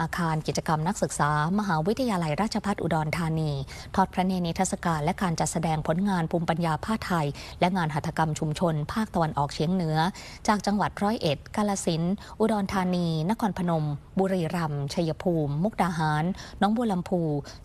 อาคารกิจกรรมนักศึกษา มหาวิทยาลัยราชภัฏอุดรธานี ทอดพระเนตรนิทรรศการและการจัดแสดงผลงานภูมิปัญญาผ้าไทย และงานหัตถกรรมชุมชน ภาคตะวันออกเฉียงเหนือ จากจังหวัดร้อยเอ็ด กาลสินอุดรธานี นครพนม บุรีรัมย์ชัยภูมิ มุกดาหาร น้องบัวลำพู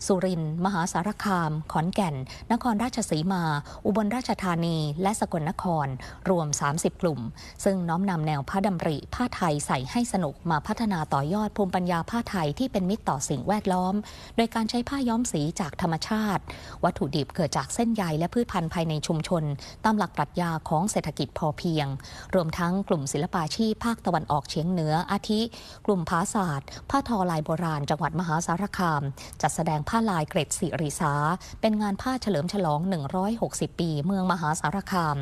สุรินทร์มหาสารคาม ขอนแก่น นครราชสีมา อุบลราชธานี และสกลนคร รวม 30 กลุ่ม ซึ่งน้อมนำแนวพระดำริผ้าไทยใส่ให้สนุกมาพัฒนาต่อยอดภูมิปัญญาผ้าไทยที่เป็นมิตรต่อสิ่งแวดล้อม โดยการใช้ผ้าย้อมสีจากธรรมชาติ วัตถุดิบเกิดจากเส้นใยและพืชพันธุ์ภายในชุมชน ตามหลักปรัชญาของเศรษฐกิจพอเพียง รวมทั้งกลุ่มศิลปาชีพภาคตะวันออกเฉียงเหนือ อาทิ กลุ่มภาศาสตร์ ผ้าทอลายโบราณ จังหวัดมหาสารคาม จัดแสดงผ้าลายเกร็ดสิริสา เป็นงานผ้าเฉลิมฉลอง 160 ปี เมืองมหาสารคาม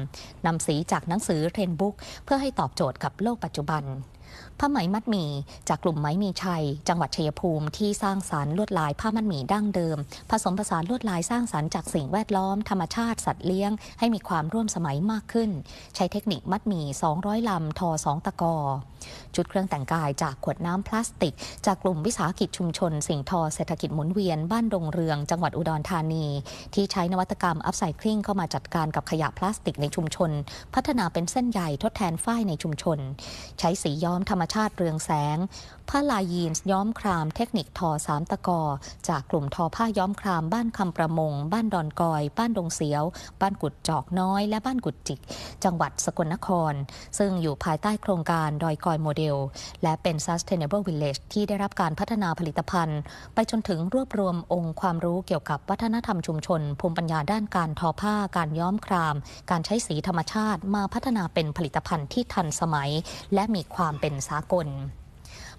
นำสีจากหนังสือเทรนบุ๊กเพื่อให้ตอบโจทย์กับโลกปัจจุบัน ผ้าไหมมัดหมี่จากกลุ่มไหมมีชัย จังหวัดชัยภูมิที่สร้างสารรค์ลวดลายผ้ามัดหมี่ดั้งเดิม ผสมผสานลวดลายสร้างสารรค์จากสิ่งแวดล้อมธรรมชาติสัตว์เลี้ยง ให้มีความร่วมสมัยมากขึ้น ใช้เทคนิคมัดหมี่200 ลำทอ 2 ตะกอ ชุดเครื่องแต่งกายจากขวดน้ำพลาสติก จากกลุ่มวิสาหกิจชุมชน สิ่งทอเศรษฐกิจหมุนเวียนบ้านดงเรือง จังหวัดอุดรธานี ที่ใช้นวัตกรรมอัพไซคลิงเข้ามาจัดการกับขยะพลาสติกในชุมชน พัฒนาเป็นเส้นใยทดแทนฝ้ายในชุมชน ใช้สีย้อมธรรมชาติเรืองแสง ผ้าลายยีนย้อมคราม เทคนิคทอสามตะกอ จากกลุ่มทอผ้าย้อมคราม บ้านคำประมง บ้านดอนกอย บ้านดงเสียว บ้านกุดจอกน้อย และบ้านกุดจิก จังหวัดสกลนคร ซึ่งอยู่ภายใต้โครงการดอยกอยโมเดล และเป็น Sustainable Village ที่ได้รับการพัฒนาผลิตภัณฑ์ ไปจนถึงรวบรวมองค์ความรู้เกี่ยวกับวัฒนธรรมชุมชน ภูมิปัญญาด้านการทอผ้า การย้อมคราม การใช้สีธรรมชาติมาพัฒนาเป็นผลิตภัณฑ์ที่ทันสมัย และมีความเป็นสากล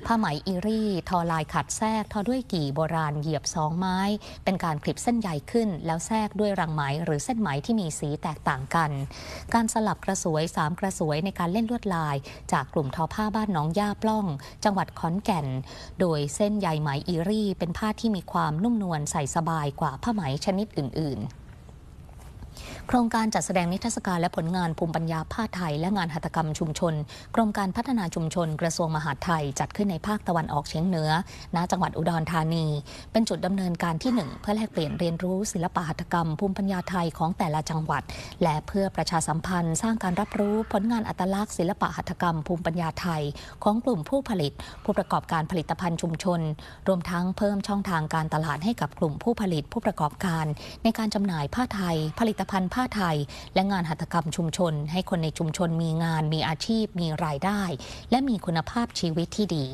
ผ้าไหมอีรี่ทอลายขัดแทรกทอด้วยกี่โบราณเหยียบสองไม้ เป็นการคลิปเส้นใหญ่ขึ้น แล้วแทรกด้วยรังไหมหรือเส้นไหมที่มีสีแตกต่างกัน การสลับกระสวยสามกระสวยในการเล่นลวดลาย จากกลุ่มทอผ้าบ้านหนองย่าปล้อง จังหวัดขอนแก่น โดยเส้นใยไหมอีรี่ เป็นผ้าที่มีความนุ่มนวลใส่สบายกว่าผ้าไหมชนิดอื่น ๆ โครงการจัดแสดงนิทรรศการและผลงานภูมิปัญญาผ้าไทย และงานหัตถกรรมชุมชน กรมการพัฒนาชุมชน กระทรวงมหาดไทย จัดขึ้นในภาคตะวันออกเฉียงเหนือ ณ จังหวัดอุดรธานี เป็นจุดดำเนินการที่หนึ่งเพื่อแลกเปลี่ยนเรียนรู้ศิลปหัตถกรรม ภูมิปัญญาไทยของแต่ละจังหวัด และเพื่อประชาสัมพันธ์ สร้างการรับรู้ผลงานอัตลักษณ์ศิลปหัตถกรรม ภูมิปัญญาไทย ของกลุ่มผู้ผลิต ผู้ประกอบการผลิตภัณฑ์ชุมชน รวมทั้งเพิ่มช่องทางการตลาดให้กับกลุ่มผู้ผลิตผู้ประกอบการ ในการจำหน่ายผ้าไทย ผลิตภัณฑ์ผ้าไทย และงานหัตถกรรมชุมชน ให้คนในชุมชนมีงานมีอาชีพ มีรายได้ และมีคุณภาพชีวิตที่ดี